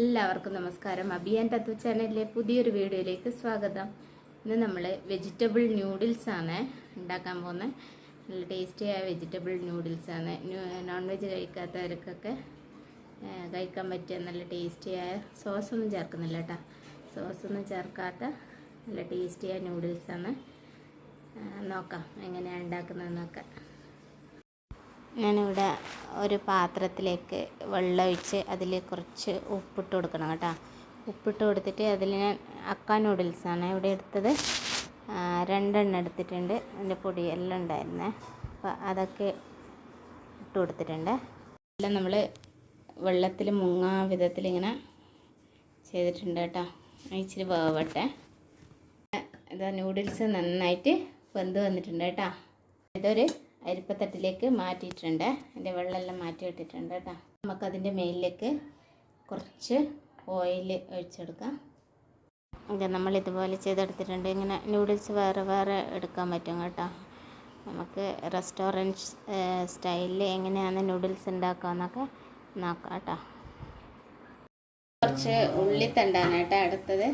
എല്ലാവർക്കും നമസ്കാരം. അഭിയാൻ തത്വ ചാനലിലെ പുതിയൊരു വീഡിയോയിലേക്ക് സ്വാഗതം. ഇന്ന് നമ്മൾ വെജിറ്റബിൾ ന്യൂഡിൽസ് ആണ് ഉണ്ടാക്കാൻ പോകുന്നത്. നല്ല ടേസ്റ്റിയായ വെജിറ്റബിൾ ന്യൂഡിൽസ് ആണ്. നോൺ വെജ് കഴിക്കാത്തവർക്കൊക്കെ കഴിക്കാൻ പറ്റിയ നല്ല ടേസ്റ്റിയായ സോസൊന്നും ചേർക്കുന്നില്ല കേട്ടോ. സോസൊന്നും ചേർക്കാത്ത നല്ല ടേസ്റ്റിയായ ന്യൂഡിൽസ് ആണ്. നോക്കാം എങ്ങനെയാണ് ഉണ്ടാക്കുന്നതെന്നൊക്കെ. ഞാനിവിടെ ഒരു പാത്രത്തിലേക്ക് വെള്ളം ഒഴിച്ച് അതിൽ കുറച്ച് ഉപ്പിട്ട് കൊടുക്കണം കേട്ടോ. ഉപ്പിട്ട് കൊടുത്തിട്ട് അതിൽ ഞാൻ അക്ക നൂഡിൽസാണ് ഇവിടെ എടുത്തത്. രണ്ടെണ്ണം എടുത്തിട്ടുണ്ട്. അതിന്റെ പൊടി എല്ലാം ഉണ്ടായിരുന്നേ. അപ്പോൾ അതൊക്കെ ഇട്ട് കൊടുത്തിട്ടുണ്ട്. എല്ലാം നമ്മൾ വെള്ളത്തിൽ മുങ്ങാ വിധത്തിൽ ഇങ്ങനെ ചെയ്തിട്ടുണ്ട് കേട്ടോ. ഇച്ചിരി വേവട്ടെ. ഇതാ നൂഡിൽസ് നന്നായിട്ട് വെന്ത് വന്നിട്ടുണ്ട് കേട്ടോ. ഇതൊരു അരിപ്പത്തട്ടിലേക്ക് മാറ്റിയിട്ടുണ്ട്. അതിന്റെ വെള്ളമെല്ലാം മാറ്റി ഇട്ടിട്ടുണ്ട് കേട്ടോ. നമുക്കതിന്റെ മേലിലേക്ക് കുറച്ച് ഓയിൽ ഒഴിച്ചെടുക്കാം. ഓക്കെ നമ്മൾ ഇതുപോലെ ചെയ്തെടുത്തിട്ടുണ്ട്. ഇങ്ങനെ നൂഡിൽസ് വേറെ വേറെ എടുക്കാൻ പറ്റും കേട്ടോ. നമുക്ക് റെസ്റ്റോറന്റ് സ്റ്റൈലിൽ എങ്ങനെയാണ് നൂഡിൽസ് ഉണ്ടാക്കാമെന്നൊക്കെ നോക്കാം കേട്ടോ. കുറച്ച് ഉള്ളിത്തണ്ടാണ് കേട്ടോ അടുത്തത്.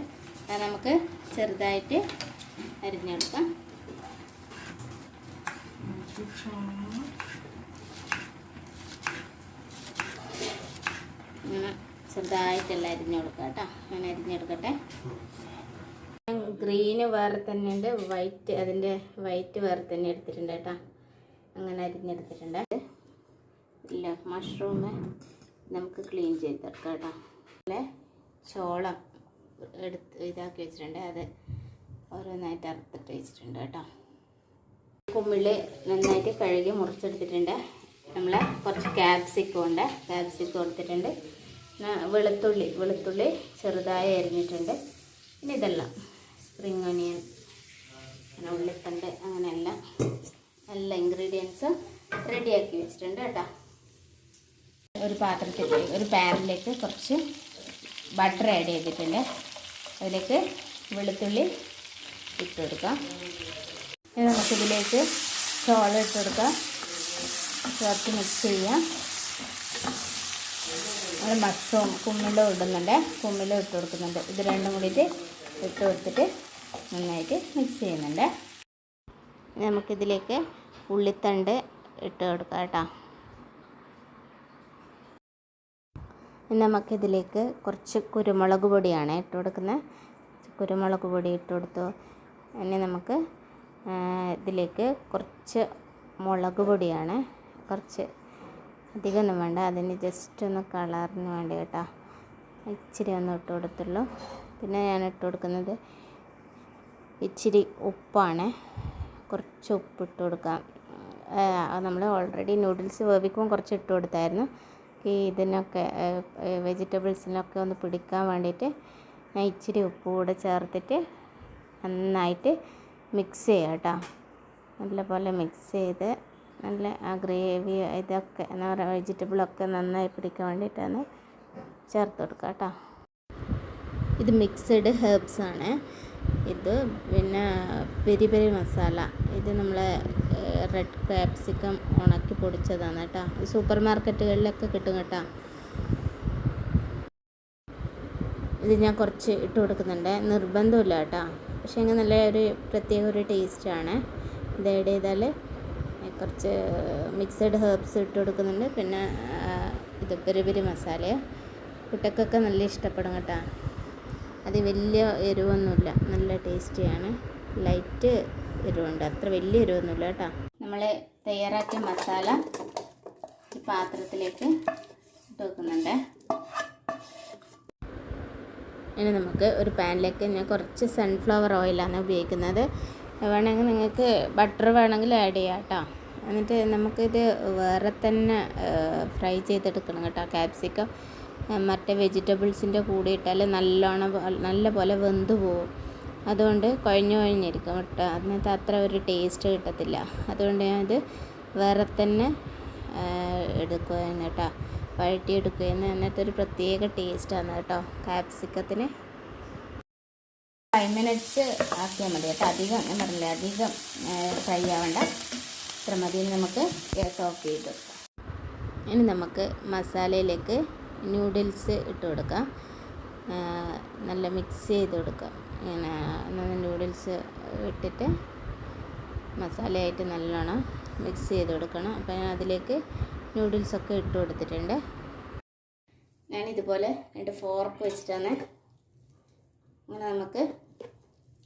അത് നമുക്ക് ചെറുതായിട്ട് അരിഞ്ഞെടുക്കാം. ഇങ്ങനെ ചെറുതായിട്ടല്ല അരിഞ്ഞു കേട്ടോ. അങ്ങനെ അരിഞ്ഞെടുക്കട്ടെ ഗ്രീന് വേറെ തന്നെ ഉണ്ട്. വൈറ്റ് അതിന്റെ വൈറ്റ് വേറെ തന്നെ എടുത്തിട്ടുണ്ട് കേട്ടോ. അങ്ങനെ അരിഞ്ഞെടുത്തിട്ടുണ്ട്. ഇല്ല മഷ്റൂം നമുക്ക് ക്ലീൻ ചെയ്തെടുക്കാം കേട്ടോ. അല്ലെ ചോളം എടുത്ത് ഇതാക്കി വെച്ചിട്ടുണ്ട്. അത് ഓരോന്നായിട്ട് അറുത്തിട്ട് വെച്ചിട്ടുണ്ട് കേട്ടോ. കുമ്മിളി നന്നായിട്ട് കഴുകി മുറിച്ചെടുത്തിട്ടുണ്ട്. നമ്മൾ കുറച്ച് ക്യാപ്സിക്കം ഉണ്ട്. ക്യാപ്സിക്കം എടുത്തിട്ടുണ്ട് വെളുത്തുള്ളി വെളുത്തുള്ളി ചെറുതായി അരിഞ്ഞിട്ടുണ്ട്. പിന്നെ ഇതെല്ലാം. സ്പ്രിങ് ഒനിയൻ പിന്നെ ഉള്ളിത്തണ്ട് അങ്ങനെയെല്ലാം എല്ലാ ഇൻഗ്രീഡിയൻസും റെഡിയാക്കി വെച്ചിട്ടുണ്ട് കേട്ടോ. ഒരു പാത്രത്തിലേക്ക് ഒരു പാനിലേക്ക് കുറച്ച് ബട്ടർ ആഡ് ചെയ്തിട്ടുണ്ട്. അതിലേക്ക് വെളുത്തുള്ളി ഇട്ട് കൊടുക്കാം. ഇനി നമുക്കിതിലേക്ക് ചോള ഇട്ട് കൊടുക്കാം. ചേർത്ത് മിക്സ് ചെയ്യാം. നമ്മൾ മഷവും കുമ്മിലും ഇടുന്നുണ്ട്. കുമ്മിലും ഇട്ട് കൊടുക്കുന്നുണ്ട്. ഇത് രണ്ടും കൂടിയിട്ട് ഇട്ട് കൊടുത്തിട്ട് നന്നായിട്ട് മിക്സ് ചെയ്യുന്നുണ്ട്. നമുക്കിതിലേക്ക് ഉള്ളിത്തണ്ട് ഇട്ട് കൊടുക്കാം കേട്ടോ. നമുക്കിതിലേക്ക് കുറച്ച് കുരുമുളക് പൊടിയാണ് ഇട്ട് കൊടുക്കുന്നത്. കുരുമുളക് പൊടി ഇട്ട് കൊടുത്തു. ഇനി നമുക്ക് ഇതിലേക്ക് കുറച്ച് മുളക് പൊടിയാണ്. കുറച്ച് അധികമൊന്നും വേണ്ട. അതിന് ജസ്റ്റ് ഒന്ന് കളറിന് വേണ്ടി കേട്ടോ. ഇച്ചിരി ഒന്ന് ഇട്ട് കൊടുത്തുള്ളൂ. പിന്നെ ഞാൻ ഇട്ട് കൊടുക്കുന്നത് ഇച്ചിരി ഉപ്പാണ്. കുറച്ച് ഉപ്പ് ഇട്ട് കൊടുക്കാം. നമ്മൾ ഓൾറെഡി നൂഡിൽസ് വേവിക്കുമ്പോൾ കുറച്ച് ഇട്ട് കൊടുത്തായിരുന്നു. ഈ ഇതിനൊക്കെ വെജിറ്റബിൾസിനൊക്കെ ഒന്ന് പിടിക്കാൻ വേണ്ടിയിട്ട് ഞാൻ ഇച്ചിരി ഉപ്പ് കൂടെ ചേർത്തിട്ട് നന്നായിട്ട് മിക്സ് ചെയ്യാം കേട്ടോ. നല്ലപോലെ മിക്സ് ചെയ്ത് നല്ല ആ ഗ്രേവി ഇതൊക്കെ എന്താ പറയുക വെജിറ്റബിളൊക്കെ നന്നായി പിടിക്കാൻ വേണ്ടിയിട്ടാണ് ചേർത്ത് കൊടുക്കുക കേട്ടോ. ഇത് മിക്സഡ് ഹെർബ്സ് ആണ്. ഇത് പിന്നെ പെരി പെരി മസാല. ഇത് നമ്മൾ റെഡ് ക്യാപ്സിക്കം ഉണക്കി പൊടിച്ചതാണ് കേട്ടോ. സൂപ്പർ മാർക്കറ്റുകളിലൊക്കെ കിട്ടും കേട്ടോ. ഇത് ഞാൻ കുറച്ച് ഇട്ട് കൊടുക്കുന്നുണ്ട്. നിർബന്ധമില്ല കേട്ടോ. പക്ഷേ എങ്കിൽ നല്ല ഒരു പ്രത്യേക ഒരു ടേസ്റ്റാണ് ഇത് ആഡ് ചെയ്താൽ കുറച്ച് മിക്സഡ് ഹെർബ്സ് ഇട്ട് കൊടുക്കുന്നുണ്ട്. പിന്നെ ഇത് പെരി പെരി മസാല. കുട്ടക്കൊക്കെ നല്ല ഇഷ്ടപ്പെടും കേട്ടോ. അത് വലിയ എരിവൊന്നുമില്ല. നല്ല ടേസ്റ്റിയാണ് ലൈറ്റ് എരിവുണ്ട്. അത്ര വലിയ എരിവൊന്നുമില്ല കേട്ടോ. നമ്മൾ തയ്യാറാക്കിയ മസാല ഈ പാത്രത്തിലേക്ക് ഇട്ട് വെക്കുന്നുണ്ട്. ഇനി നമുക്ക് ഒരു പാനിലേക്ക് ഞാൻ കുറച്ച് സൺഫ്ലവർ ഓയിലാണ് ഉപയോഗിക്കുന്നത്. വേണമെങ്കിൽ നിങ്ങൾക്ക് ബട്ടർ വേണമെങ്കിൽ ആഡ് ചെയ്യാം കേട്ടോ എന്നിട്ട് നമുക്കിത് വേറെ തന്നെ ഫ്രൈ ചെയ്തെടുക്കണം കേട്ടോ ക്യാപ്സിക്കം മറ്റേ വെജിറ്റബിൾസിന്റെ കൂടെ ഇട്ടാൽ നല്ലോണം നല്ല പോലെ വെന്ത് പോവും. അതുകൊണ്ട് കുഴഞ്ഞു കുഴഞ്ഞിരിക്കും കേട്ടോ. അതിനകത്ത് അത്ര ഒരു ടേസ്റ്റ് കിട്ടത്തില്ല. അതുകൊണ്ട് ഞാനത് വേറെ തന്നെ എടുക്കുകയാണ് കേട്ടോ വഴറ്റിയെടുക്കുകയെന്ന് അങ്ങനത്തെ ഒരു പ്രത്യേക ടേസ്റ്റാണ് കേട്ടോ കാപ്സിക്കത്തിന് ഫൈവ് മിനിറ്റ്സ് ആക്കിയാൽ മതി കേട്ടോ അധികം ഞാൻ പറഞ്ഞില്ലേ അധികം ഫ്രൈ ആവണ്ട. ഇത്ര മതി നമുക്ക് ഗ്യാസ് ഓഫ് ചെയ്ത് ഇനി നമുക്ക് മസാലയിലേക്ക് നൂഡിൽസ് ഇട്ട് കൊടുക്കാം. നല്ല മിക്സ് ചെയ്ത് കൊടുക്കാം. ഇങ്ങനെ നൂഡിൽസ് ഇട്ടിട്ട് മസാലയായിട്ട് നല്ലോണം മിക്സ് ചെയ്ത് കൊടുക്കണം. അപ്പം അതിലേക്ക് നൂഡിൽസൊക്കെ ഇട്ട് കൊടുത്തിട്ടുണ്ട്. ഞാനിതുപോലെ രണ്ട് ഫോർക്ക് വെച്ചിട്ടാണ് അങ്ങനെ നമുക്ക്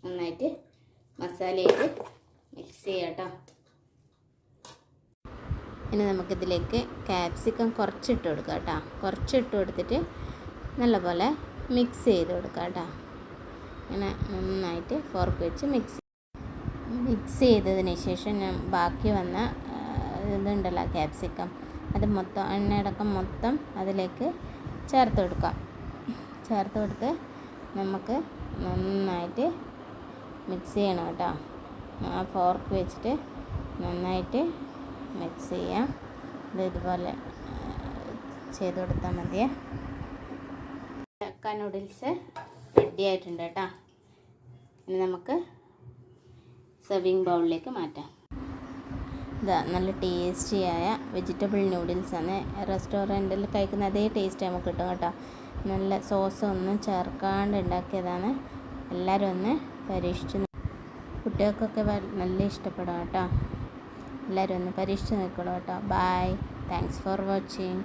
നന്നായിട്ട് മസാലയായിട്ട് മിക്സ് ചെയ്യാം കേട്ടോ. ഇനി നമുക്കിതിലേക്ക് ക്യാപ്സിക്കം കുറച്ചിട്ട് കൊടുക്കാം കേട്ടോ. കുറച്ചിട്ട് കൊടുത്തിട്ട് നല്ലപോലെ മിക്സ് ചെയ്ത് കൊടുക്കാം കേട്ടോ. ഇങ്ങനെ നന്നായിട്ട് ഫോർക്ക് വെച്ച് മിക്സ് മിക്സ് ചെയ്തതിന് ശേഷം ഞാൻ ബാക്കി വന്ന ഇതുണ്ടല്ലോ ക്യാപ്സിക്കം അത് മൊത്തം എണ്ണയടക്കം മൊത്തം അതിലേക്ക് ചേർത്ത് കൊടുക്കാം. ചേർത്ത് കൊടുത്ത് നമുക്ക് നന്നായിട്ട് മിക്സ് ചെയ്യണം കേട്ടോ. ആ ഫോർക്ക് വെച്ചിട്ട് നന്നായിട്ട് മിക്സ് ചെയ്യാം. ഇത് ഇതുപോലെ ചെയ്ത് കൊടുത്താൽ മതിയേ. ചക്ക നൂഡിൽസ് റെഡി ആയിട്ടുണ്ട് കേട്ടോ. ഇനി നമുക്ക് സെർവിങ് ബൗളിലേക്ക് മാറ്റാം. ഇതാ നല്ല ടേസ്റ്റിയായ വെജിറ്റബിൾ നൂഡിൽസാണ്. റെസ്റ്റോറന്റിൽ കഴിക്കുന്ന അതേ ടേസ്റ്റ് നമുക്ക് കിട്ടും കേട്ടോ. നല്ല സോസ് ഒന്നും ചേർക്കാണ്ട് ഉണ്ടാക്കിയതാണ്. എല്ലാവരും ഒന്ന് പരീക്ഷിച്ച് കുട്ടികൾക്കൊക്കെ നല്ല ഇഷ്ടപ്പെടും കേട്ടോ. എല്ലാവരും ഒന്ന് പരീക്ഷിച്ച് നോക്കണം കേട്ടോ. Bye thanks for watching